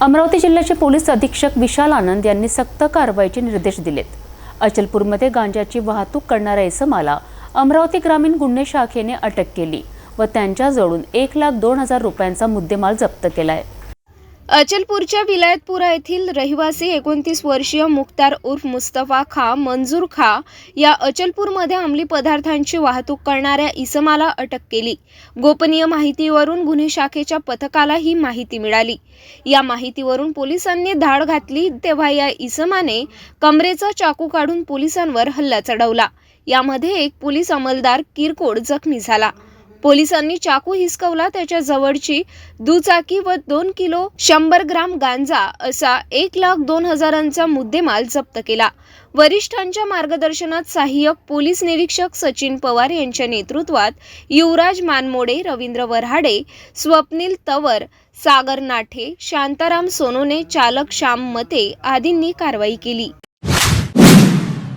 अमरावती जिल्ह्याचे पोलीस अधीक्षक विशाल आनंद यांनी सक्त कारवाईचे निर्देश दिलेत. अचलपूरमध्ये गांजाची वाहतूक करणाऱ्या इसमाला अमरावती ग्रामीण गुन्हे शाखेने अटक केली व त्यांच्याजवळून एक लाख दोन हजार रुपयांचा मुद्देमाल जप्त केला आहे अचलपूरच्या विलायतपुरा येथील रहिवासी एकोणतीस वर्षीय मुख्तार उर्फ मुस्तफा खा मंजूर खा या अचलपूरमध्ये अंमली पदार्थांची वाहतूक करणाऱ्या इसमाला अटक केली. गोपनीय माहितीवरून गुन्हे शाखेच्या पथकाला ही माहिती मिळाली. या माहितीवरून पोलिसांनी धाड घातली तेव्हा या इसमाने कमरेचा चाकू काढून पोलिसांवर हल्ला चढवला. यामध्ये एक पोलीस अंमलदार किरकोळ जखमी झाला. पोलिसांनी चाकू हिसकवला त्याच्या जवळची दुचाकी व दोन किलो शंभर ग्राम गांजा असा एक लाख दोन हजारांचा मुद्देमाल जप्त केला. वरिष्ठांच्या मार्गदर्शनात सहाय्यक पोलीस निरीक्षक सचिन पवार यांच्या नेतृत्वात युवराज मानमोडे रवींद्र वऱ्हाडे स्वप्नील तवर सागर नाठे शांताराम सोनोने चालक श्याम मते आदींनी कारवाई केली.